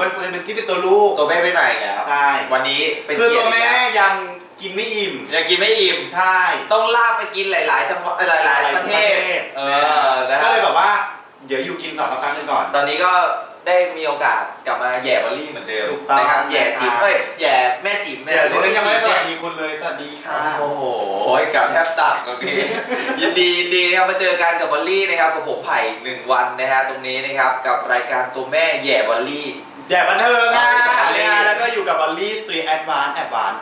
ม่ไม่ได้อยู่มันเป็นที่เป็นตัวลูกตัวแม่ไปไหนแล้วใช่วันนี้เป็นคือเกียตัรวติแม่ยังกินไม่อิ่มยังกินไม่อิ่มใช่ต้องลากไปกินหลาย ๆ จังหวัดหลาย ๆ ประเทศเออนะฮะก็เลยแบบว่า เดี๋ยวอยู่กินสองครั้งหนึงก่อน ตอนนี้ก็ได้มีโอกาสกลับมาแย่บอลลี่เหมือนเดิมถูกต้องนะครับแย่จิ๋มนะครับเอ้ยแย่แม่จิ๋มเนี่เดี๋ยวเรายังไม่ได้สจิ๋วัสเนี่ดีคุณเลยสวัสดีค่ะโอ้โหกลับแทบตักตรงนี้ยินดียินดีนะครับมาเจอกันกับบอลลี่นะครับกับผมไผ่หนึ่งวันนะฮะตรงนี้นะครับกับรายการตัวแม่แย่บอลลี่ แย่บันเทิงอะเอาไปกับเนี่ย Bally แล้วก็อยู่กับบอลลี่สตรีแอดวานแอดวาน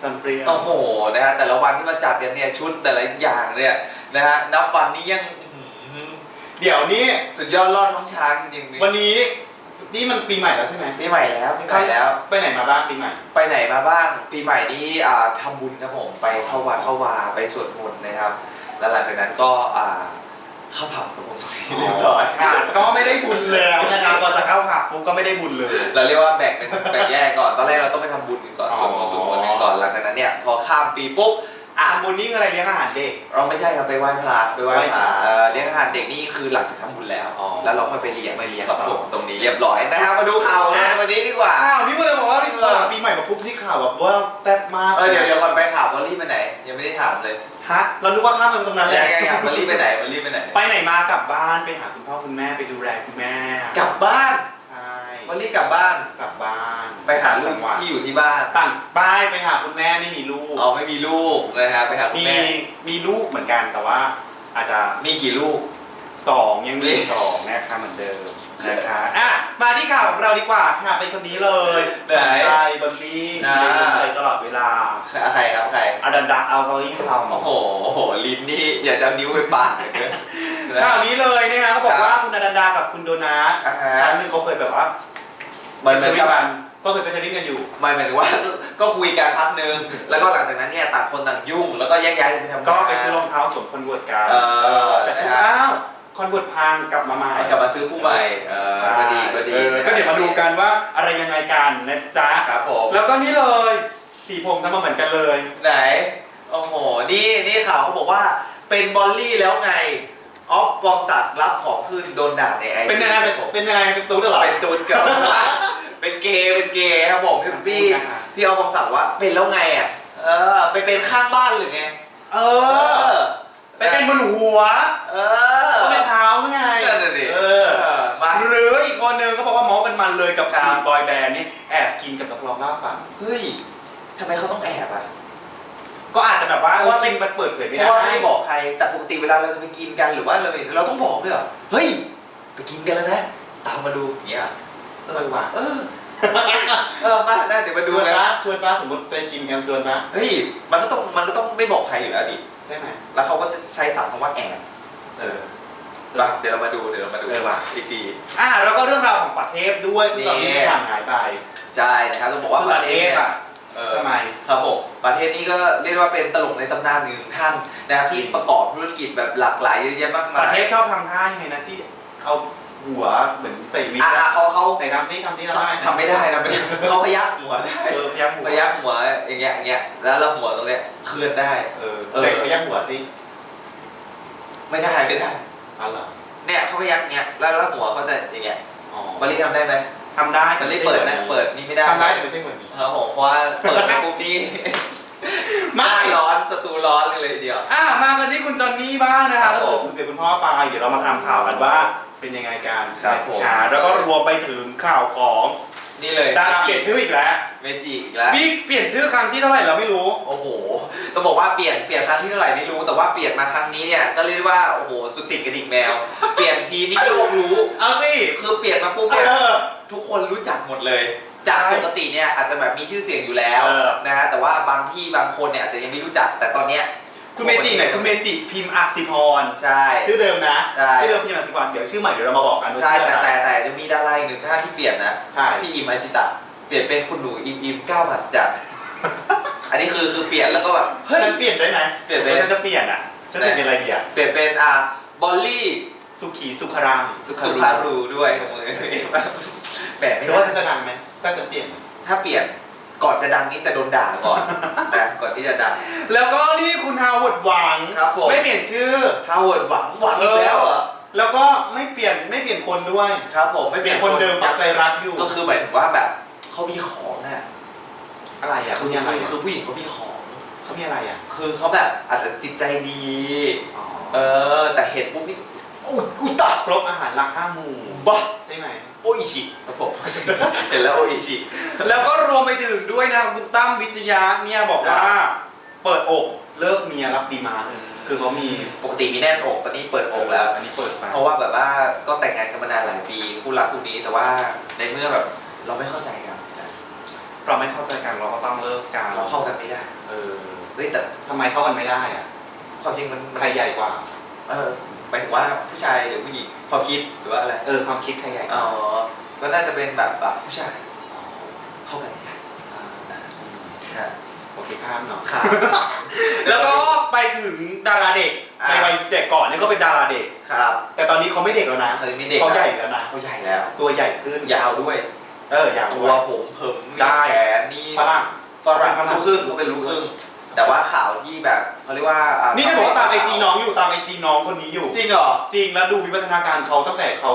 ซันเปรียโอ้โหนะฮะแต่ละวันที่มาจัดกันเนี่ยชุดแต่ละอย่างเนี่ยนะฮะนับวันนี้ยังอื้อหือเดี๋ยวนี้สุดยอดรอดท้องช้างจริงๆวันนี้นี่มันปีใหม่แล้วใช่ไหมปีใหม่แล้วปีใหม่แล้ว ไปไหนมาบ้างปีใหม่ ไปไหนมาบ้าง ปีใหม่นี้อ่าทำบุญครับผมไปเข้าวัดเข้าวาไปสวดมนต์นะครับ แล้วหลังจากนั้นก็อ่า เข้าผับครับผมเรียบร้อยค่ะก็ไม่ได้บุญแล้วนะครับพอจะเข้าผับปุ๊บก็ไม่ได้บุญเลย เราเรียกว่าแบ่งเป็นแบ่งแยกก่อน ตอนแรกเราต้องไปทำบุญกันก่อนอ๋อสวดมนต์สวดมนต์กันก่อน หลังจากนั้นเนี่ยพอข้ามปีปุ๊บ อะ ทำบุญนี่คืออะไรเลี้ยงอาหารเด็ก เราไม่ใช่ครับไปไหว้พระไปไหว้พระไหว้พระเอ่อเลี้ยงอาหารเด็กนี่คือหลังจากทำบุญแล้ว อ๋อแล้วเราค่อยไปเลี้ยงไปเลี้ยงครับผมตรงนี้เรียบร้อยนะครับมาดูข่าวกันอะวันนี้ดีกว่าข่าวนี่ก็เลยบอกว่าที่หลังปีใหม่มาปุ๊บที่ข่าวแบบว่าแซ่บมากเออเดี๋ยวเดี๋ยวก่อนไปข่าววอลลี่ไปไหน ยังไม่ได้ถามเลยฮะเรานึกว่าข้ามไปตรงนั้นแหยัละงยังยังวอลลี่ไปไหนวอลลี่ไปไหน ไปไหนมากลับบ้านไปหาคุณพ่อคุณแม่ไปดูแลคุณแม่ กลับบ้านใช่ วอลลี่กลับบ้านกลับบ้านไปหาลูกที่อยู่ที่บ้านต่างป้ายไปหาคุณแม่ไม่มีลูกอ๋อไม่มีลูกนะครับไปหาคุณมีแม่มีลูกเหมือนกันแต่ว่า อาจจะมีกี่ลูก สองยังมีสองนะคะเหมือนเดิมนะคะอะมาที่ข่าวของเราดีกว่าค่ะเป็นคนนี้เลยไหนใจบังบี้อ่าเป็นใจตลอดเวลาใครครับใครอาดันดาเอาเขาที่ทำโอ้โหโอ้โหลิ้นนี่อยากจะเอานิ้วไปปาดเลยเกินนะข่าวนี้เลยเนี่ยนะเขาบอกครับว่าคุณอดันดากับคุณโดนัทอ่าฮะครั้งหนึงเขาเคยแบบว่า เหมือนเหมือนกับก็เคยเฟซบุ๊กกันอยู่ไม่หมายถึงว่า ก็คุยกันพักหนึ่งแล้วก็หลังจากนั้นเนี่ยต่างคนต่างยุ่ง แล้วก็แยกย้ายกันไปทำงานก็ไปซื้อรองเท้าสวมคอนเวิร์ตกันเออแต่นะฮะอ้าวคอนเวิร์ตพังกลับมาใหม่กลับมาซื้อคู่ใหม่เออใช่ก็ดีก็ดีเออก็เดี๋ยวมาดูกันว่าอะไรยังไงกันนะจ๊ะครับผมแล้วก็นี่เลยสีผมทำมาเหมือนกันเลย ไหนโอ้โหนี่นี่ข่าวเขาบอกว่าเป็นบอลลี่แล้วไง ออฟปองศักดิ์รับของขึ้นโดนด่าในไอเป็นยังไงเป็นผมเป็นยังไงเป็นตู้ด้วยเหรอเป็นตูนเกิดเป็นเกย์เป็นเกย์ครับผมพี่พี่อ่าพี่ออฟปองศักดิ์ว่าเป็นแล้วไงอะเออไปเป็นข้างบ้านหรือไงเออไปเป็นบนหัว เออก็ไม่เท้าไงนั่นน่ะดิเออมาหรืออีกคนนึงก็บอกว่าหมอเป็นมันเลยกับครับทีมบอยแบนด์นี่แอบกินกับนักร้องล่าฝันเฮ้ยทำไมเขาต้องแอบอะ ก็อาจจะแบบว่าเพราะว่ากินมันเปิดเผยไม่เพได้ราะว่าไม่ได้บอกใคร แต่ปกติเวลาเราจะไปกินกันหรือว่าเราเราต้องบอกด้วยเหรอ เฮ้ย ไปกินกันแล้วนะ ตามมาดูอย่างเงี้ยเออว่ะเออ เออมาได้เดี๋ยวมาชดูวนกันปะชวนปะสมมติไปกินกันชวนปะเฮ้ย มันก็ต้อง มันก็ต้องไม่บอกใครอยู่แล้วดิ ใช่ไหมแล้วเขาก็จะใช้ศัพท์คำว่าแอบเออ มาเดี๋ยวเรามาดู เดี๋ยวเรามาดูเออว่ะ อีกที อ่าแล้วก็เรื่องราวของประเทศด้วยที่ตอนนี้นี่ ห่างหายไป ใช่นะครับต้องบอกว่าคือปประระเทเทศศเนี่ยอะ เออทำไม ครับผมประเทศนี้ก็เรียกว่าเป็นตลกในตำนานหนึ่งท่านนะครับที่ประกอบธุรกิจแบบหลากหลายเยอะแยะมากปมายระเทศชอบทำท่ายังไงนะที่เอาหัวเหมือนใส่วิกอะอะเขาเขาไหนทำซิทำซิทำได้ทำไม่ได้นะไม่ได้เขาพยักหัวได้เออพยักหัวพยักหัวอย่างเงี้ยอย่างเงี้ยแล้วเราหัวตรงเนี้ยเคลื่อนได้ เออเออไหนพยักหัวซิไม่ได้ไม่ได้อ๋อเหรอเนี่ยเขาพยักเงี้ยแล้วแล้วหัวเขาจะอย่างเงี้ยอ๋อบริทำได้ไหม ทำได้บริเปิดนะ เปิดนี่ไม่ได้ทำได้แต่ไม่ใช่เหมือนนี้ครับผมเพราะว่าเปิดไปปุ๊บนี่หมาน้าร้อนสตูร้อนเลยทีเดียว อะมากันที่คุณจอนนี่บ้างนะครัคะบก็ผมคือสูญเสียคุณพ่อไปเดี๋ยวเรามาตามข่าวกันว่าเป็นยังไงกันครับผมค่ะแล้วก็รวมไปถึงข่าวของนี่เลยดาราเปลี่ยนชื่ออีกแล้วเมจิอีกแล้วนี่เปลี่ยนชื่อครั้งที่เท่าไหร่เราไม่รู้ โอ้โหต้องบอกว่าเปลี่ยนเปลี่ยนครั้งที่เท่าไหร่ไม่รู้ แต่ว่าเปลี่ยนมาครั้งนี้เนี่ยก็เรียกได้ว่าโอ้โหสุดติดกระดิ่งแมว เปลี่ยนทีนี่โลกรู้ เอาสิคือเปลี่ยนมาปุ๊บเอเนี่ยอ ทุกคนรู้จักหมดเลย จากใช่ปกติเนี่ยอาจจะแบบมีชื่อเสียงอยู่แล้วเออนะฮะแต่ว่าบางที่บางคนเนี่ยอาจจะยังไม่รู้จัก แต่ตอนเนี้ยคุณเมจิไหนคุณเมจิพิมพ์อักษิพรใช่ชื่อเดิมนะใช่ชื่อเดิมพิมพ์อักษิพรเดี๋ยวชื่อใหม่เดี๋ยวเรามาบอกกันว่าใช่ชื่อแต่อะไรแต่แต่จะมีดาราอีกหนึ่งท่านที่เปลี่ยนนะใช่พี่อิมอาชิตะเปลี่ยนเป็นคุณหนูอิมอิมก้าวมหัศจรรย์อันนี้คือคือเปลี่ยนแล้วก็แบบเฮ้ยฉันเปลี่ยนได้ไหมเปลี่ยนได้ฉันจะเปลี่ยนอะฉันเปลี่ยนเป็นอะไรดีอะเปลี่ยนเป็นอ่าบอลลี่สุขีสุขรังสุขารูด้วยของมือ แหมไม่หรือว่าได้ฉันจะดังไหมถ้าจะเปลี่ยน ถ้าเปลี่ยนก่อนจะดังนี้จะโดนด่าก่อนนะก่อนที่จะดัง แล้วก็นี่คุณฮาวเวิร์ดหวัง ครับผม ไม่เปลี่ยนชื่อ ฮาวเวิร์ดหวังหวังอีกแล้วเหรอแล้วก็ไม่เปลี่ยนไม่เปลี่ยนคนด้วยครับผมไม่เปเปลี่ลี่ยยนนคนเดิมปักใจรักอยู่ก็คือหมายถึงว่าแบบเขามีของน่ะอะไรอะคืคุณอยังไงคือคือผู้หญิงเขามีของ เขามีอะไรอะคือเขาแบบอาจจะจิตใจดีอ๋อเออ แต่เห็นปุ๊บนี่อุยอุยตะครบอาหารรักห้าหมู่บ้าใช่ไหมโออิชิครับผม เห็นแล้วโออิชิแล้วก็รวมไปถึงด้วยนะคุณตั้มวิจยะเนี่ยบอกว่า เปิดอกเลิกเมียรับปีมาคือเขามีปกติมีแน่นอกตอนนี้เปิดอกแล้ว อันนี้เปิดไปเพราะว่าแบบว่าก็แต่งงานกันมานานหลายปีคู่รักคู่นี้แต่ว่าในเมื่อแบบเราไม่เข้าใจกันนะเราไม่เข้าใจกันเราก็ต้องเลิกกันเราเข้ากันไม่ได้ เออเฮ้ยแต่ทำไมเข้ากันไม่ได้อะความจริงมันมันใครใหญ่กว่า เออ หมายถึงว่าผู้ชายหรือผู้หญิงความคิดหรือว่าอะไรเออความคิดใครใหญ่กอ๋ว่าอก็น่าจะเป็นแบบแบบผู้ชายเข้ากันไม่ได้ฮะโอเคข้ามเนาะครับแล้วก็ไปถึงดาราเด็กอ่าในวัยแต่ก่อนเนี่ยก็เป็นดาราเด็กครับ แต่ตอนนี้เขาไม่เด็กแล้วนะเขาไม่เด็กเขาใหญ่แล้วนะเขาใหญ่แล้ว ตัวใหญ่ขึ้นยาวด้วย เออ ยาวตัด้ววยผมเพิ่มได้แขนนี่ฝรั่งฝรั่งฝรั่งลูกครึ่งเขาเป็นลูกครึ่ง แต่ว่าข่าวที่แบบเขาเรียกว่าอ่นี่จะบอกว่าตามไอจีน้องอยู่ตามไอจีน้องคนนี้อยู่ จริงเหรอจริงแล้วดูวิวัฒนาการเขาตั้งแต่เขา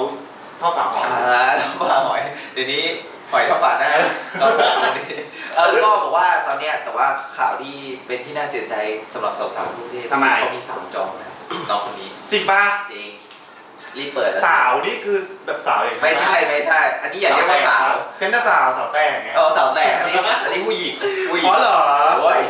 เท่าฝาหอยอ่าแล้วมาหอยเดี๋ยวนี้หอยเข้าฝาหน้าเราบอกเลยเออก็บอกว่าตอนเนี้ยแต่ว่าข่าวที่เป็นที่น่าเสียใจสำหรับสาวๆทุกประเทศทำไม เขามีสาวจองนะน้องคนนี้จริงปะจริงรีบเปิดแล้วสาวนี่คือแบบสาวอย่างไม่ใช่ไม่ใช่ อันนี้อย่าเรียกว่าสาวฉันจะสาวสาวแต่งไงเออสาวแต่อันนี้อันนี้ผู้หญิงผู้หญิงอ๋อเหรอโอ้ย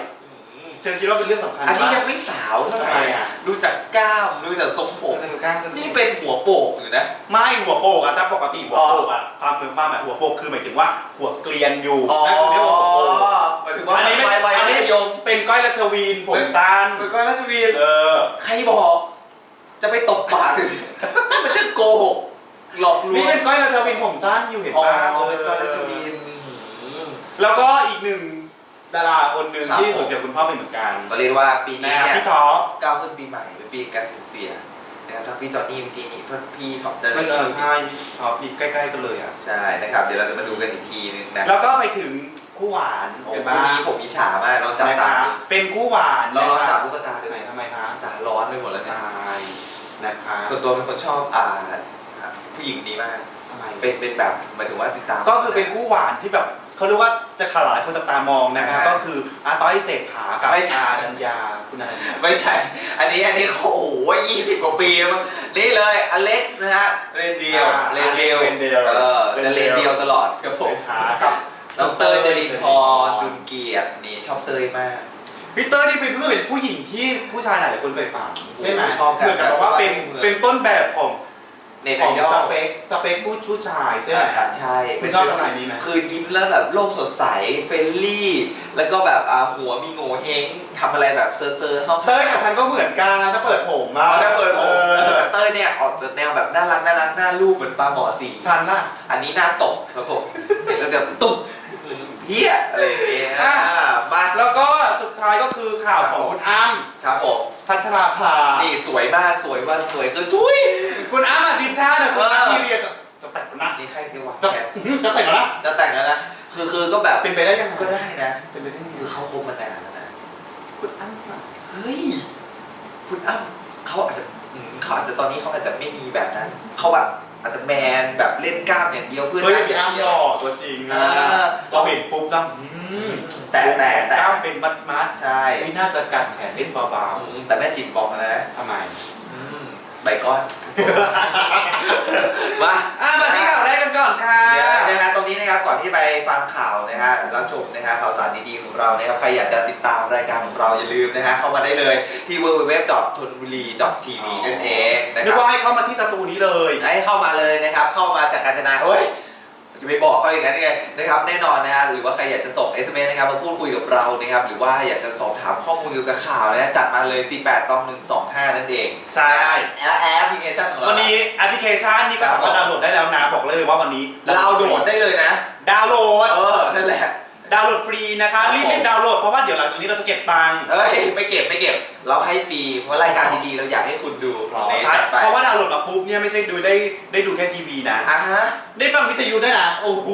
เชิญคิดว่าเป็นเรื่องสำคัญอันนี้ปะยังไม่สาวเท่าไหร่ทำไมอะดูจากกล้ามดูจากทรงผมสนุกการนี่เป็นหัวโปกอยู่นะ ไม่หัวโปกอะถ้าปกติหัวโปกอะความเมืองป้าหมายหัวโปกคือหมายถึงว่าหัวเกลียนอยู่อ๋อนั่นคือเรียกว่าหัวโปกหมายถึงว่าอันนี้ไม่วัยวัยอันมันี้ธยมเป็นก้อยรัชวีนผมสั้นเป็นก้อยราชวีนเออใครบอก จะไปตบปากเลยมันจะโกหกหลอกลวนี่งเป็นก้อยรัชวีนผมสั้นอยู่เห็นอ๋อป่ะเป็นก้อยราชวีนแล้วก็อีกหนึ่ง ดาราคนหนึ่งครับ ที่สูญเสียคุณพ่อไปเหมือนกันก็เรียกว่าปีนี้นะเนี่ย พี่ท็อป ก้าวขึ้นปีใหม่เป็นปีการสูญเสียนะครับทั้งพี่จอห์นนี่ปีนี้เพื่อนพี่ท็อปเดินไม่เออใช่พี่ท็อปพี่ใกล้ๆกันเลยอะ ใช่นะครับ เดี๋ยวเราจะมาดูกันอีกทีนึงนะแล้วก็ไปถึงคู่หวานโอ้เห็นคปะนนี้ผมอิจฉามากเราจับนะตาคะดูเป็นคู่หวานเราลองนะจับคะลูกตาดูไหนทำไมคะตาร้อนไปหมดแล้วเนี่ยตายนะคะส่วนตัวเป็นคนชอบอ่าผู้หญิงนี้มาก ทำไมเป็นเป็นแบบหมายถึงว่าติดตามก็คือเป็นคู่หวานที่แบบ เขาเรียกว่าจะขลายคนจับตามองนะคะอ่าก็คืออาต้อยเศรษฐากับไม่ใช่ อาดัญญาคุณอาดัญญา ไม่ใช่ อันนี้อันนี้เขาโอ้โหยี่สิบกว่าปีแล้วมั้งนี่เลยอเล็กนะฮะเรนเดียวอ่าเรนเดียวเรนเดียวเออจะเรนเดียวตลอดครับผมนะคะกับน้องเตยจรินพรจุนเกียรตินี่ชอบเตยมาก พี่เตอร์นี่เป็นรู้สึกเป็นผู้หญิงที่ผู้ชายหลายๆคนใฝ่ฝันใช่ไหมชอบกัน เหมือนกับว่าเป็นเหมือนเป็นต้นแบบของ ในไอของดอสลเปคสเปคผู้ผู้ชายใช่ไหม อ่าใช่คุณชอบสไตล์นี้ไหม คือยิ้มแล้วแบบโลกสดใสเฟรนลี่ แล้วก็แบบอ่าหัวมีโง่เฮงทำอะไรแบบเซอร์เซอร์เข้าเต้ยกับฉันก็เหมือนกันถ้าเปิดผมอ๋มาอถ้าเปิดผมออแต่เต้ยเนี่ยออกจากแนวแบบน่ารักน่ารักหน้ารูปเหมือนปลาหมอสีฉันน่ะ อันนี้หน้าตกครับผมเห็นแล้วเดี๋ยวตุ๊บเฮียอะไรอย่างเงี้ยอะ อ่ามาแล้วก็สุดท้ายก็คือข่าวของคุณอ้ำครับผม พัชราภา นี่สวยมากสวยวันสวยคือทุย คุณอ้ำอธิชาติเนี่ยคุณเอออ้ำที่เรียนจะจะแต่งแล้วนะนี่ใครคือวะจะแกจะแต่งแล้วนะจะแต่งแล้วนะคือคือก็แบบเป็นไปได้ยังไงก็ได้นะเป็นไปได้ยังไงคือเขาคบมานานแล้วนะคุณอ้ำอะเฮ้ยคุณอ้ำเขาอาจจะอืมเขาอาจจะตอนนี้เขาอาจจะไม่มีแบบนั้นเขาแบบอาจจะแมนแบบเล่นกล้ามอย่างเดียวเพื่อนเฮ้ยนั่งพี่อย่างอ้ำเดีหยวล่อตัวจริงนะเออพอเห็นปุ๊บแล้วอืมแต่แต่แต่กล้ามเป็นมัดมัดใช่ๆไม่น่าจะกัดแขนเล่นเบาอืมแต่แม่จิ๋มบอกนะๆทำไมอืม ใบก้อนมาอะมาที่ข่าวแรกกันก่อนค่ะเดี๋ยวนะฮะตรงนี้นะครับนะครับก่อนที่ไปฟังข่าวนะฮะรับชมนะฮะข่าวสารดีๆของเรานะครับใครอยากจะติดตามรายการของเราอย่าลืมนะฮะเข้ามาได้เลยที่ www.thonburi.tv นั่นเองนะนึคกรับว่าให้เข้ามาที่สตูนี้เลยให้เข้ามาเลยนะครับเข้ามาจากกาญจนาเฮ้ย จะไปบอกเขาอย่างนั้นไงนะครับแน่นอนนะฮะหรือว่าใครอยากจะส่ง SMS นะครับมาพูดคุยกับเรานะครับหรือว่าอยากจะสอบถามข้อมูลเกี่ยวกับข่าวนะฮะจัดมาเลย48ต้อง125 นั่นเองใช่ และแอปพลิเคชันของเรา วันนี้แอปพลิเคชันนี่ก็ครับสามารถดาวน์โหลดได้แล้วนะบอกเลยว่าวันนี้เราโดดได้เลยนะ ดาวน์โหลด เออ นั่นแหละ ดาวน์โหลดฟรีนะคะครับรีบๆดาวน์โหลดเพราะว่าเดี๋ยวหลังจากนี้เราจะเก็บตังค์เอ้ยไม่เก็บไม่เก็บ เราให้ฟรีเพราะรายการดีๆเราอยากให้คุณดูนี่ใช่จัดไปเพราะว่าดาวน์โหลดมาปุ๊บเนี่ยไม่ใช่ดูได้ได้ดูแค่ทีวีนะ อะฮะได้ฟังวิทยุด้วยนะโอ้โห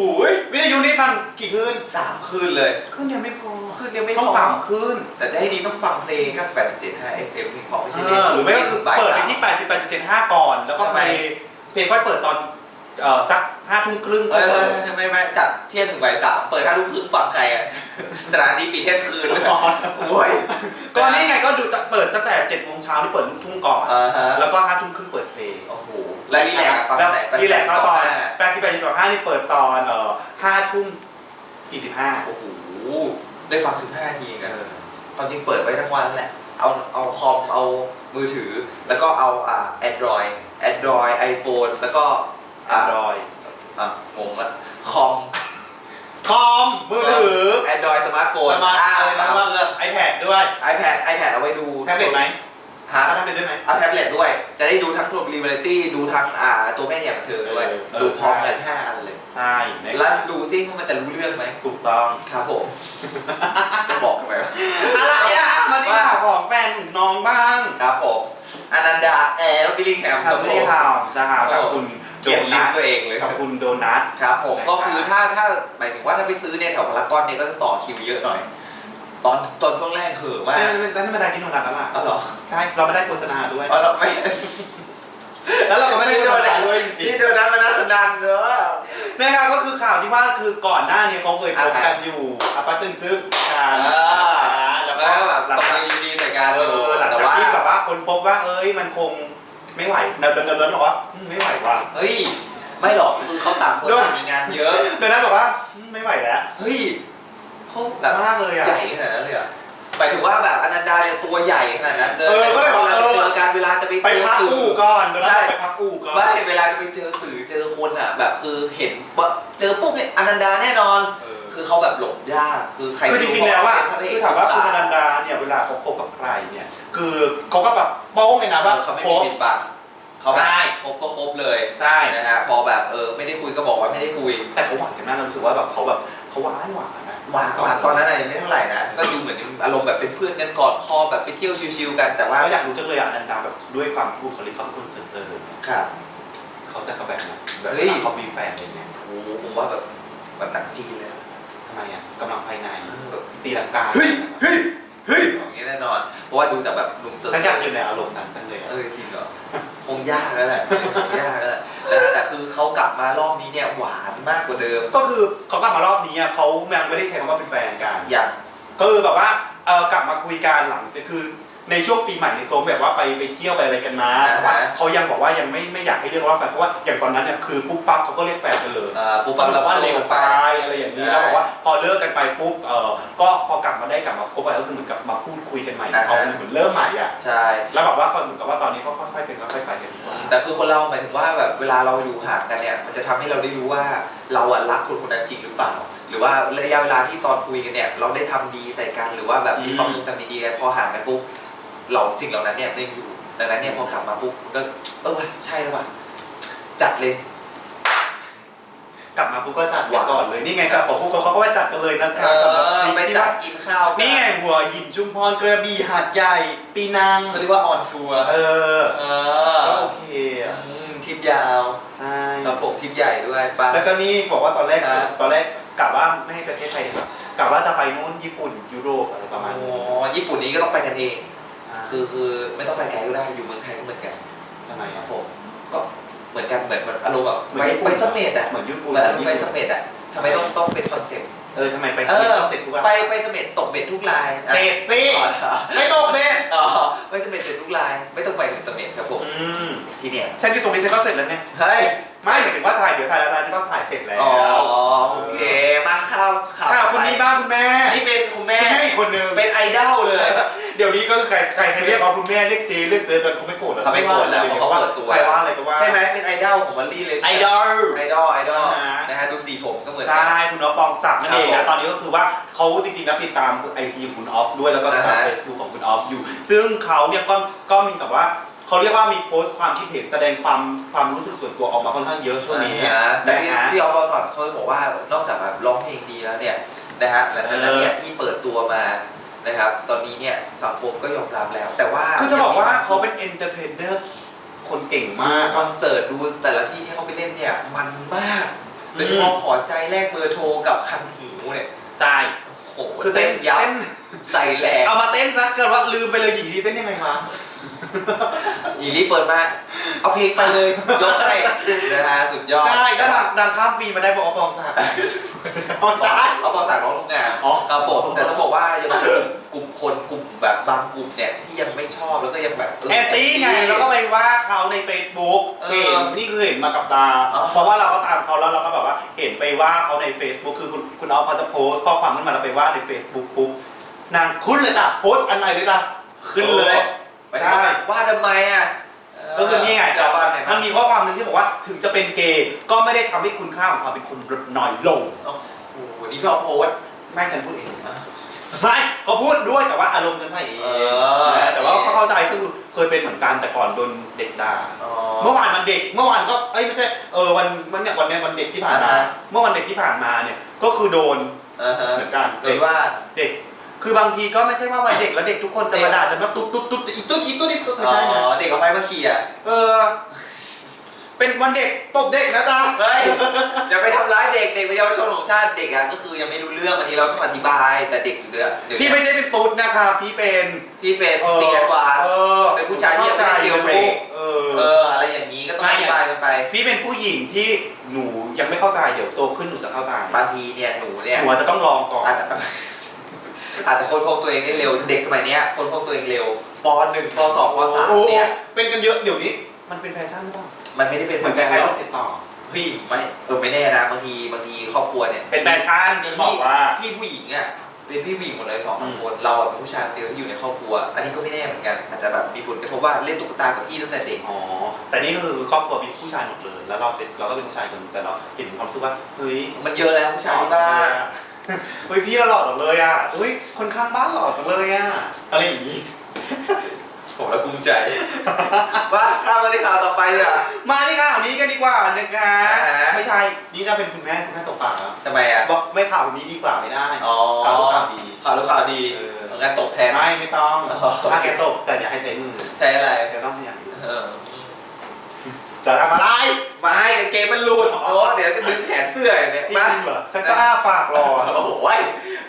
วิทยุนี่ฟังกี่คืนสามคืนเลยคืนเดียวไม่พอคืนเดียวไม่ต้องพอฟังคืนแต่จะให้ดีต้องฟังเพลง 98.75 FM นี่พอไม่ใช่เอเล่นอหรือไม่ก็คือบ่ายเปิดไปสามที่ 88.75 ก่อน แล้วก็ทำไปไมเพลงค่อยเปิดตอนเอ่อสัก ห้าทุ่มครึ่งเออไม่ไม่จัดเที่ยงถึงบ่ายสามเปิดห้าทุ่มครึ่งฟังใครอะสถานีปิดเที่ยงคืนเลยโอ้ยก็นี่ไงก็ดูเปิดตั้งแต่7โมงเช้าที่เปิดลูกทุ่งก่อนอ่าฮะแล้วก็ห้าทุ่มครึ่งเปิดเพลงโอ้โหแล้วรีแลกซ์อะฟังตอนไหนรีแลกซ์ก็ตอนแปด88.25นี่เปิดตอนเอ่อห้าทุ่ม45โอ้โหได้ฟังสิบห้าทีนะความจริงเปิดไว้ทั้งวันแหละเอาเอาคอมเอามือถือ แล้วก็เอาอ่า Android Android iPhone แล้วก็อ่า Android อ่ะงงละคอมคอมมือถือ Android สมาร์ทโฟนสมาร์ทอ่าอะไรสามนะว่าเครื่อง iPad ด้วย iPad iPad เอาไว้ดูแท็บเล็ตไหมฮะเอาแท็บเล็ตด้วยไหม เอาแท็บเล็ตด้วย จะได้ดูทั้งตัวรีเวลิตี้ดูทั้งอ่าตัวแม่อย่างบันเธอด้วยเออเออ ดูพร้อมกันห้าอันเลย ใช่นะคแล้รัวบดูซิว่ามันจะรู้เรื่องไหมถูกต้องครับผมจะบอกทำไมวะอะไรอะมาที่ข่าวของแฟนของน้องบ้าง ครับผมอนันดาแอร์บิลลิงแฮมครับนี่ข่าวจะหากับคุณ เขียนลิงก์ตัวเองเลย กับคุณโดนัท ครับผมนะครับก็คือถ้าถ้าหมายถึงว่าถ้าไปซื้อเนี่ยแถวพารากอนเนี่ยก็จะต่อคิวเยอะหน่อย ตอนตอนช่วงแรกเหอะมากนั่นนั่นไม่ได้ที่โดนัทแล้วล่ะ อ๋อเหรอใช่ เราไม่ได้โฆษณาด้วย อ๋อเราไม่ แล้วเราก็ไม่ได้โฆษณาด้วยจริงนี่โดนัทมานาสนันเนอะๆนะครับก็คือข่าวที่ว่าคือก่อนหน้านี้เขาเคยคบกันอยู่อปาร์ตึงตึกกันอ่าแล้วแล้วก็ก็แบบหลังตบจากมือดีๆใส่กันเออหลังแต่จากว่า ที่แบบว่าคนพบว่าเอ้ยมันคง ไม่ไหวเดินเดินเดินบอกว่าอืมไม่ไหวว่ะเฮ้ย ไม่หรอกคือเขาต่างคนต่างมีงานเยอะ เดินนัทบอกว่าอืมไม่ไหวแล้วเฮ้ยเขาแบบมากเลยอะ ใหญ่ขนาดนั้นเลยเหรอะหมายถึงว่าแบบอนันดาเนี่ยตัวใหญ่ขนาดนั้นเดินเออก็เลยบอกเวลาเอจะอเจอกันเวลาจะไปไปเจอพักสื่อู่อก่อนเดินนัทใช่ไปพักอู่ก่อน ไม่เวลาจะไปเจอสื่อเจอคนอะ แบบคือเห็นว่าเจอปุ๊บเนี่ยอนันดาแน่นอน เออ คือเขาแบบหลงยากคือใครคือจริงๆแล้วว่าเป็นพระเกคือถามว่าคุณอสุดนันดาเนี่ยเวลาเขาคบกับใครเนี่ย คือเขาก็แบบโป้งเลยนะเอว่าอเขาไม่คมีบปิดบังเขาแบบใช่คบก็คบเลยใช่นะฮะพอแบบเออไม่ได้คุยก็บอกว่าไม่ได้คุย แต่เขาหวานกันมากเรารู้สึกว่าแบบเขาแบบเขาหวานหวานนะหวานหวานตอนนั้นอะยังไม่เท่าไหร่นะก็ดูเหมือนอารมณ์แบบเป็นเพื่อนกันกอดคอแบบไปเที่ยวชิวๆกันแต่ว่าก็อยากรู้จังเลยอะอนันดาแบบด้วยความพูดเขาเลยเขาเป็นคนเซอร์ๆเนี่ยครับเขาจะเขาแบบไหนแบบเฮ้ยเขามีแฟนอะไรเงี้ยโอ้โหผมว่าแบบแบบหนังจีนเลยอะทำไมอะกำลังภายในแบบตีลังกาเฮ้ยเฮ้ยเฮ้ยอย่างนี้แน่นอน เพราะว่าดูจากแบบหนุ่มเซอร์ฉันอยากอยู่ในอารมณ์นั้นจังเลยอะเออจริงเหรอคงยากแล้วแหละคงยากแล้วแหละแต่แต่คือเขากลับมารอบนี้เนี่ยหวานมากกว่าเดิม ก็คือเขากลับมารอบนี้อะเขายังไม่ได้ใช้คำว่าเป็นแฟนกันอย่างก็คือแบบว่าเออกลับมาคุยกันหลังคือ ในช่วงปีใหม่เนี่ยเขาแบบว่าไปไปเที่ยวไปอะไรกันมาแต่ว่าเขายังบอกว่ายังไม่ไม่อยากให้เรียกว่าแฟนเพราะว่าอย่างตอนนั้นเนี่ยคือปุ๊บปั๊บเขาก็เรียกแฟนกันเลยเอ่อปูปั๊บแบรับบว่าโชเร็วว์ไปไปอะไรอย่างนี้ใช่แล้วบอกว่าพอเลิกกันไปปุ๊บเออก็พอกลับมาได้กลับมาคบกันก็คือเหมือนกับมาพูดคุยกันใหม่อ่าฮะเขาเหมือนเริ่มใหม่อะใช่ แล้วแบบว่าก็เหมือนกับว่าตอนนี้เขาค่อยๆเป็นค่อยๆไปกันดีกว่า แต่คือคนเราหมายถึงว่าแบบเวลาเราอยู่ห่างกันเนี่ยมันจะทำให้เราได้รู้ว่าเราอะรักคนคนนั้นจริงหรือเปล่า หรือว่าระยะเวลาที่ตอนคุยกันเนี่ยเราได้ทำดีใส่กันหรือว่าแบบมีความทรงจำดีๆกันพอห่างกันปุ๊บ เราสิ่งเหล่านั้นเนี่ยไม่อยู่ดังนั้นเนี่ยพอกลับมาปุ๊บก็เออว่ะใช่แล้วว่ะจัดเลยกลับมาปุ๊บก็จัดกันก่อนเลยนี่ไงกลับมาปุ๊บเขาก็ว่าจัดกันเลยนะคเอรับกับอทริปไปที่จัว่าดกินข้าวกันี่ไงหัวหินชุมพรกระบี่หาดใหญ่ปีนังเขาเรียกว่าออนทัวร์เออเอก็อโอเคอะอืมทริปยาวใช่ครับผมทริปใหญ่ด้วยไปแล้วก็นี่บอกว่าตอนแรกอ่าตอนแรกกะว่าไม่ให้ประเทศไทยครับกะว่าจะไปนู่นญี่ปุ่นยุโรปอะไรประมาณโอ้นี้ญี่ปุ่นนี้ก็ต้องไปกันเองา คือคือไม่ต้องไปไกลก็ได้อยู่เมืองไทยก็เหมือนกันทำไมคครัรับบผมก็เหมือนกันเหมือนเหมือนอารมณ์แบบเหมืไปอนญี่ปุ่น ไปเสม็ดอะเหมือนญี่เหปุ่นมือนอารมณ์ไปเสม็ดอะทำไมต้องต้องเป็นคอนเซ็ปต์เออทำไมไปเออเสร็จทุกวันไปไปเสม็ดตกเบ็ดทุกลายอะเสร็จสิอ๋อเหรอไม่ตกเบ็ดอ๋อไปเสม็ดเสร็จทุกลาย ไม่ต้องไปถึงเสม็ดครับผมอืมที่เนี่ยฉันอยู่ตรงนี้ฉันก็เสร็จแล้วไงเฮ้ยไม่หมายถึงว่าถ่ายเดี๋ยวถ่ายแล้วถ่ายก็ถ่ายเสร็จแล้วอ๋อโอเคคุณแม่นี่เป็นคุณแม่ คุณแม่อีกคนนึงเป็นไอดอลเลย เดี๋ยวนี้ก็คือใครใครใครเรียกเอาคุณแม่เรียกเจเรียกเจกันเขาไม่โกรธหรอกเขาไม่โกรธแล้วเพราะเขาเปิดตัวใครว่าอะไรก็ว่าใช่ไหมเป็นไอดอลของวันลี่เลยไอดอลไอดอลไอดอลอ่าฮะนะฮะดูสีผมก็เหมือนกัใช่คุณอ๊อฟปองศักดิ์นั่นเองครันะบผมตอนนี้ก็คือว่าเขาจริงๆแล้วติดตามไอจีคุณอ๊อฟด้วยแล้วก็ติดตามอ่าฮะเฟซบุ๊กของคุณอ๊อฟอยู่ ซึ่งเขาเนี่ยก็ก็มีกับว่าเขาเรียกว่ามีโพสต์ความคิดเห็นแสดงความความรู้สึกส่วนตัวออกมาค่อนข้างเยอะช่วงนี้อ่าแต่พี่นะฮะพี่ออฟบอลสอนเขาบอกว่านอกจากแบบร้องเพลงดีแล้วเนี่ยนะฮะหลังจากนั้นเนี่ยที่เปิดตัวมา นะครับ ตอนนี้เนี่ยสังคมก็ยอมรับแล้ว แต่ว่าคือจะบอกว่าเขาเป็นเอนเตอร์เทนเนอร์คนเก่งดูมากคอนเสิร์ตดูแต่ละที่ที่เขาไปเล่นเนี่ยมันมากโดยเฉพาะขอใจแลกเบอร์โทรกับคันหูเนี่ยใช่โอ้โหคือเต้นยับเต้นใส่แหลกเอามาเต้นซะเกิดว่าลืมไปเลยหญิงลีเต้นยังไงวะ อีรีเปิดมา เอาเพลงไปเลย ยกให้นะฮะสุดยอดได้ก็ดังดังข้ามปีมาได้บอกว่าปองศักดิ์เอาจ้าเอาบอลสั่งร้องทุกงานอ๋อครับผมแต่ต้องบอกว่ายังมีกลุ่มคนกลุ่มแบบบางกลุ่มเนี่ยที่ยังไม่ชอบแล้วก็ยังแบบเแอนตี้ไงแล้วก็ไปว่าเขาใน Facebook เออเห็นนี่คือเห็นมากับตาอ๋อเพราะว่าเราก็ตามเขาแล้วเราก็แบบว่าเห็นไปว่าเขาใน Facebook คือคุณคุณเอาเขาจะโพสต์ข้อความขึ้นมาแล้วไปว่าใน Facebook ปุ๊บนางขึ้นเลยจ้ะโพสต์อันไหนเลยจ้ะขึ้นเลย ไปถึงว่าว่าทำไมอะเก็คือนี่ไงจะว่าไงมันมีข้อความหนึ่งที่บอกว่าถึงจะเป็นเกย์ก็ไม่ได้ทำให้คุณค่าของความเป็นคนลดน้อยลง โอ้โหนี่พี่เอาโพสต์ แม่ฉันพูดเองไม่เขาพูดด้วยแต่ว่าอารมณ์ฉันใส่เองเออ นะแต่ว่าเขาเข้าใจก็คือเคยเป็นเหมือนกันแต่ก่อนโดนเด็กด่า อ๋อ เมื่อวานวันเด็ก เมื่อวานก็เอ้ยไม่ใช่เออวันวันเนี่ยวันเนี้ยวันเด็กที่ผ่านมาอ่าฮะ เมื่อวันเด็กที่ผ่านมาเนี่ยก็คือโดนอ่าฮะเหมือนกันโดยว่า เด็ก คือบางทีก็ไม่ใช่ว่าวันเด็กแล้วเด็กทุกคนจะมาด่าฉันว่าตุ๊ดตุ๊ดตุ๊ดอีตุ๊ดอีตุ๊ดอีตุ๊ดไม่อ๋อใช่นะเด็กเอาไม้มาขี่อะเออ เป็นวันเด็กตบเด็กนะจ๊ะเฮ้ยอย่าไปทำร้ายเด็กเด็กเป็นเยาวชนของชาติเด็กอะก็คือยังไม่รู้เรื่องอันนี้เราต้องอธิบายแต่เด็กเดือเดี๋ยวพี่นี้ไม่ใช่เป็นตุ๊ดนะคะพี่เป็นพี่เป็นสเตียนวานเออเป็นผู้ชายที่ยังไม่ได้เจลเบรกเอเออออะไรอย่างนี้ก็ต้องอธิบายกันไป พี่เป็นผู้หญิงที่หนูยังไม่เข้าใจเดี๋ยวโตขึ้นหนูจะเข้าใจบางทีเนี่ยหนูเนี่ยหนูอาจจะต้องลองก่อนอาจจะ อาจจะค้นพบตัวเองได้เร็ว เด็กสมัยเนี้ยค้นพบตัวเองเร็วปหนึ่งปสองปสามโอ้เนี่ยเป็นกันเยอะเดี๋ยวนี้ มันเป็นแฟชั่นหรือเปล่ามันไม่ได้เป็นเหมือนแฟจะชั่นใครหรต้ออกงติดต่อเฮ้ยไม่เออไม่แน่นะบางทีบางทีครอบครัวเนี่ยเป็นแฟชั่นที่บอกว่าพี่ผู้หญิงอะเป็นพี่ผู้หญิงหมดเลยสองสามคนเราอะเป็นผู้ชายคนเดียวที่อยู่ในครอบครัว อันนี้ก็ไม่แน่เหมือนกันอาจจะแบบมีผลกระทบว่าเล่นตุ๊กตากับพี่ตั้งแต่เด็กอ๋อแต่นี่ก็คือครอบครัวเป็นผู้ชายหมดเลย แล้วเราเป็นเราก็เป็นผู้ชายคนหนึ่งแต่เราเห็นความรู้สึกว่าเฮ้ยมันเยอะแล้วผู้ชายที่บ้าน เฮ้ยพี่เราหล่อจังเลยอะเฮ้ยคนข้างบ้านหล่อจังเลยอะอะไรอย่างนี้ผมแล้วภูมิใจว่าข้ามมาที่ข่าวต่อไปเลยอะมาที่ข่าวนี้กันดีกว่านะคะอ่าฮะไม่ใช่นี่จะเป็นคุณแม่คุณแม่ตกปากแล้วทำไมอะบอกไม่ข่าวนี้ดีกว่าไม่ได้อ๋อข่าวข่าวดีข่าวรู้ข่าวดีเอองานตกแทนไม่ไม่ต้องอ๋อถ้าแกตกแต่อย่าให้ใช้มือใช้อะไรแกต้องพยายามดูเออ จะทำอะไรไมาให้กางเกงมันหลุดโอ้เดี๋ยวก็ดึงแขนเสื้ออย่างเนี้ยจริงมาเหรอฉันก็อ้าปากรอโอ้โหย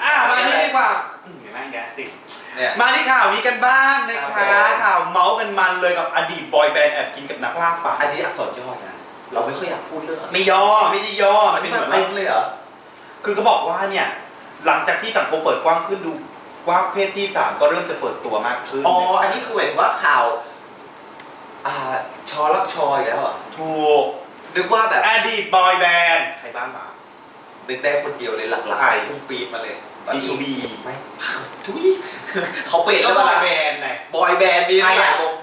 อะมาที่ดีกว่าอืมเดี๋ยวนั่งแกติด เนี่ย มาที่ข่าวนี้กันบ้างนะครัคะ บผม ข่าวเมาส์กันมันเลยกับอดีตบอยแบนด์แอบกินกับนักล่าฝันอันนี้อักษรย่อนะ เราไม่ค่อยอยากพูดเรื่องอักษรไม่ย่อไม่ใช่ย่ออัมันนนี้เป็นมัเหนมือนว่าเต็มเลยเหรอคือเขาบอกว่าเนี่ยหลังจากที่สังคมเปิดกว้างขึ้นดูว่าเพศที่สามก็เริ่มจะเปิดตัวมากขึ้นอ๋ออันนี้คือเหมือนว่าข่าวอ่าช อลักชออีกแล้วเหรอะถูกนึกว่าแบบอดีตบอยแบนด์ใครบ้างมานึกได้คนเดียวเลยหลักใครๆพุ่งปี๊ดมาเลยตอนนี้ B2B ไม่ทุยเขาเป็นแล้แล้ววบอยล่ะแบนด์ไงบอยแบนด์ดีใครนะอะผม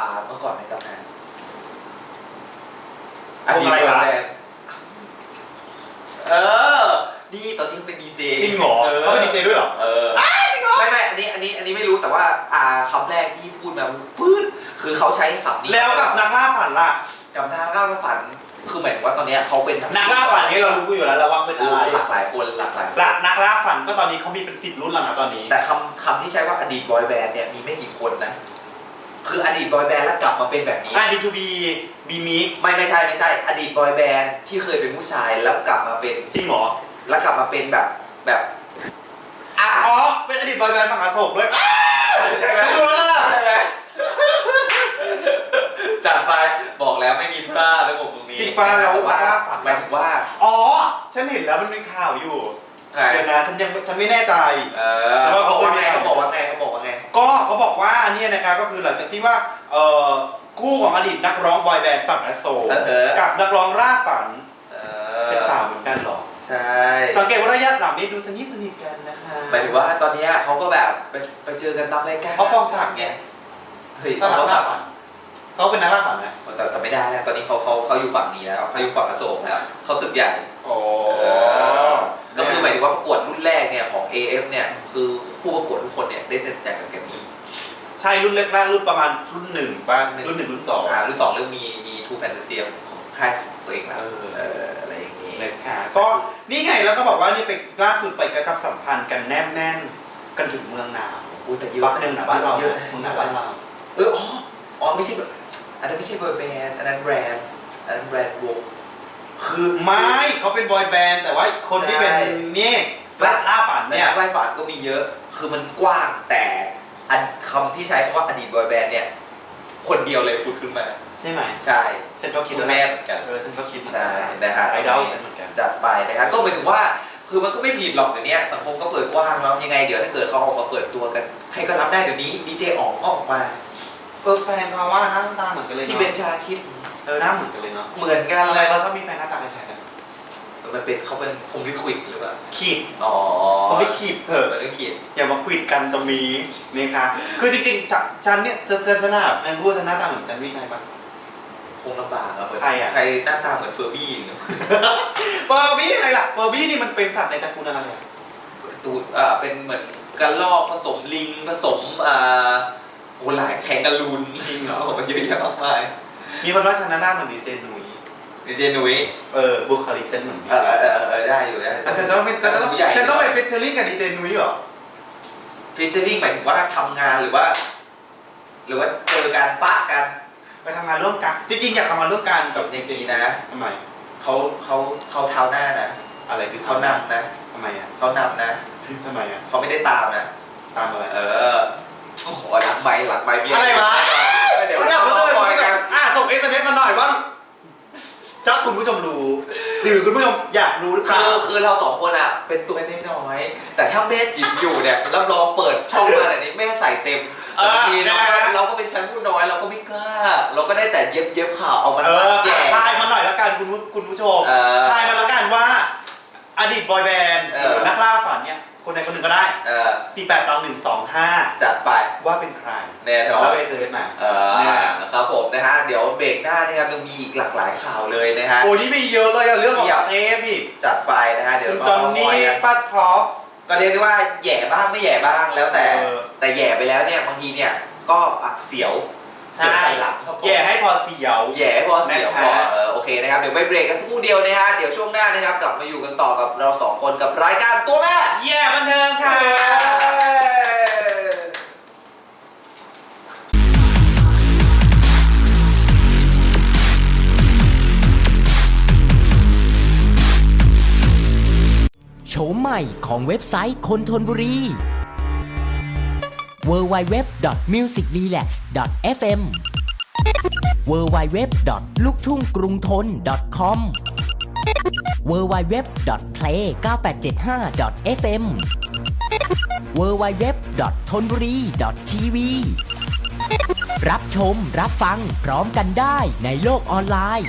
อ่าเมื่อก่อนในตำนานวงอะไรบวะอยแบนด์เออ นี่ตอนนี้เขาเป็นดีเจจริงเหรอเขาเป็นดีเจด้วยเหรอเออไม่ไม่อันนี้อันนี้อันนี้ไม่รู้แต่ว่าอ่าคำแรกที่พูดมาปื๊ดคือเขาใช้ศัพท์นี้แล้วกับนักล่าฝันล่ะจำได้ก็ไม่ฝันคือหมายถึงว่าตอนเนี้ยเขาเป็นนักล่าฝันนี่เรารู้อยู่แล้วแล้วว่าเป็นอะไรหลากหลายคนหลากหลายหลักนักล่าฝันก็ตอนนี้เขามีเป็นสิบรุ่นแล้วนะตอนนี้ แต่คำคำที่ใช้ว่าอดีตบอยแบนด์เนี่ยมีไม่กี่คนนะคืออดีตบอยแบนด์แล้วกลับมาเป็นแบบนี้อะดีทูบีบีมิกไม่ไม่ใช่ไม่ใช่ อดีตบอยแบนด์ที่เคยเป็นผู้ชายแล้วกลับมาเป็นจริงเหรอ แล้วกลับมาเป็นแบบแบบอะอ๋อเป็นอดีตบอยแบนด์ฝั่งอโศกด้วยอ้าใช่ไหมรู้แล้วล่ะใช่ไหมจัดไปบอกแล้วไม่มีพลาดระบบตรงนี้จริงป่ะแล้วแต่ว่านักล่าฝันหมายถึงว่า อ๋อ ฉันเห็นแล้วมันมีข่าวอยู่ใครเดี๋ยวนะฉันยังฉันไม่แน่ใจเออเขาบอกว่าไงเขาบอกว่าไงเขาบอกว่าไงก็เขาบอกว่าเนี่ยนะครับก็คือหลังจากที่ว่าเอ่อคู่ของอดีตนักร้องบอยแบนด์ฝั่งอโศกเออกับนักร้องร่าฝันเอเป็นอสาวเหมือนกันเหรอ ใช่สังเกตว่าระยะหลังนี่ดูสนิทสนิทกันนะคะหมายถึงว่าตอนเนี้ยเขาก็แบบไปไปเจอกันตามรายการเขาคลองศักดิ์ไงเฮ้ยเขาเขานักสัล่ากฝันเขาเป็นนักล่าฝันนะแต่แต่ไม่ได้แล้วตอนนี้เขาเขาเขาอยู่ฝั่งนี้แล้วเขาอยู่ฝั่งอโศกแล้วเขาตึกใหญ่โอ้เออก็คือหมายถึงว่าประกวดรุ่นแรกเนี่ยของ AF เนี่ยคือผู้ประกวดทุกคนเนี่ยได้เซ็นสัญญากับแกรมมี่ใช่รุ่นแรกๆรุ่นประมาณรุ่นหนึ่งบ้างรุ่นหนึ่งรุ่นสองอ่ารุ่นสองเริ่มมีมีทูแฟนตาเซียของค่ายของตัวเองแล้ว นี้นะคะก็นี่ไงแล้วก็บอกว่านี่ไปล่าสุดไปกระชับสัมพันธ์กันแนบแน่นกันถึงเมืองหนาวอู้แต่เยอะบ้านหนึ่งนะบ้านเราเยอะนะเมืองหนาวบ้านเราเอออ๋ออ๋อไม่ใช่แบบอันนั้นไม่ใช่เบอร์แบนด์อันนั้นแบรนด์อันนั้นแบรนด์วงคือไม่เขาเป็นบอยแบนด์แต่ว่าคนที่เป็นใช่นี่ล่าล่าฝันแต่เนี่ยนักไล่ฝันก็มีเยอะ คือมันกว้างแต่อันคำที่ใช้คำว่าอดีตบอยแบนด์เนี่ยคนเดียวเลยพูดขึ้นมาใช่ไหมใช่ฉันก็คิดคุณว่าแม่เหมือนกันเออฉันก็คิดใช่นะฮะไอดอลฉันเหมือนกันจัดไปนะครับก็หมายถึงว่าคือมันก็ไม่ผิดหรอกเดี๋ยวนี้สังคมก็เปิดกว้างแล้วยังไงเดี๋ยวถ้าเกิดเขาออกมาเปิดตัวกัน ใครก็รับได้เดี๋ยวนี้ดีเจอ๋องก็ออกมาเออแฟนเขาว่าหน้าตาเหมือนกันเลยพี่เนาะเบนชาคิดเออหน้าเหมือนกันเลยเนาะเหมือนกันอะไรเลยเขาชอบมีแฟนหน้าตาคล้ายๆกันมันเป็นเขาเป็นผมลิควิดหรือเปล่าขีดอ๋อผมไม่ขีดเถเอออะลิควิดอย่ามาควิดกันตรงนี้นะคะคือจริงๆจากฉันเนี่ยจะจะจะหน้าแมนพูดฉันหน้าตาเหมือนฉันวิ่งไงปะ คงลำบากอะเหมือนใครอะ ใครหน้าตาเหมือนเฟอร์บี้อย่างเงี้ยเบอร์บี้อะไรล่ะเบอร์บี้นี่มันเป็นสัตว์ในตระกูลอะไรอะการ์ตูนเอ่อเป็นเหมือนกระรอกผสมลิงผสมอ่าโอ้หลายแข่งกระลูนจริงเหรอโอ้เยอะแยะมากมายมีคนว่าฉันหน้าเหมือนดีเจนุ้ยดีเจนุ้ยเออบุคลิกฉันเหมือนดีเออเออเออเออได้อยู่ได้อะฉันต้องเป็นก็ต้องผู้ใหญ่ฉันต้องไปฟิชเชอร์ลิงกับดีเจนุ้ยเหรอฟีเจอริ่งหมายถึงว่าทำงานหรือว่า หรือว่าเจอการปะกัน ไปทำงานร่วมกันจริงๆอยากทำงานร่วมกันกับอย่างนี้นะทำไมเขาเขาเขาเท้าหน้านะอะไรคือเขานำนะทำไมอะเขานำนะทำไมอะเขาไม่ได้ตามนะตามอะไรเออโอ้โหหลังไม้หลังไม้เบี้ยอะไรวะเดี๋ยวคุณอยากเรารู้ต้องเลยคอยกันอะส่งเอสเอ็มเอสมาหน่อยว่าถ้าคุณผู้ชมรู้หรือคุณผู้ชมอยากรู้หรือเปคืล่าอคือเราสองคนอะเป็นตัวน้อยๆแต่ถ้าแม่จิ๋มอยู่เนี่ยรับรองเปิดช่องมาแบบนี้แม่ใส่เต็ม เออบางทีเราก็นะเราก็เป็นชั้นผู้น้อยเราก็ไม่กล้า เราก็ได้แต่เย็บเย็บข่าวเอามันเออแย่ทายมาหน่อยแล้วกันคุณผู้คุณผู้ชมเออทายมาแล้วกันว่า อดีตบอยแบนด์เอหอรือนักล่าฝันเนี่ย คนใดคนหนึ่งก็ได้ เออ48ตอง125 จัดไปว่าเป็นใครแน่นอนแล้วเอสเอ็มเอสมา เออครับผมนะฮะเดี๋ยวเบรกหน้านะครับยังมีอีกหลากหลายข่าวเลยนะฮะ โอ้นี่มีเยอะเลยอะเรื่องของเพียบเทปพี่จัดไปนะฮะเดี๋ยวคุณเราจอนมานี่คุยกันป้าท็อป ก็เรียกได้ว่าแหย่บ้างไม่แหย่บ้างแล้วแต่เออ แต่แหย่ไปแล้วเนี่ยบางทีเนี่ยก็อักเสียวเสียวสันหลังครับผมแย่ให้พอเสียวแหย่พอเสียวนะคะพอเออโอเคนะครับเดี๋ยวไปเบรกกันสักครู่เดียวนะฮะเดี๋ยวช่วงหน้านะครับกลับมาอยู่กันต่อกับเราสองคนกับรายการตัวแม่ แย่บันเทิงค่ะ มใหม่ของเว็บไซต์คนทนบุรี www.musicrelax.fm www.luktunggrungthon.com www.play9875.fm www.thonburi.tv รับชมรับฟังพร้อมกันได้ในโลกออนไลน์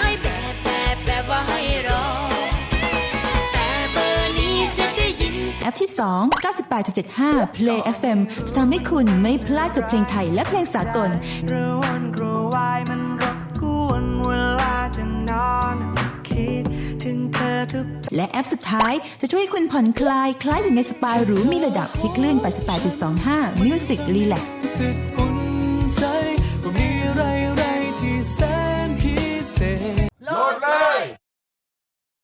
ย ปที่ 2 98.75 Play FM จะทำให้คุณไม่พลาดกับเพลงไทยและเพลงสากลและแอปสุดท้ายจะช่วยคุณผ่อนคลาย คล้ายอยู่ในสปาหรูมีระดับที่คลื่น 88.25 Music Relax โหลดเลย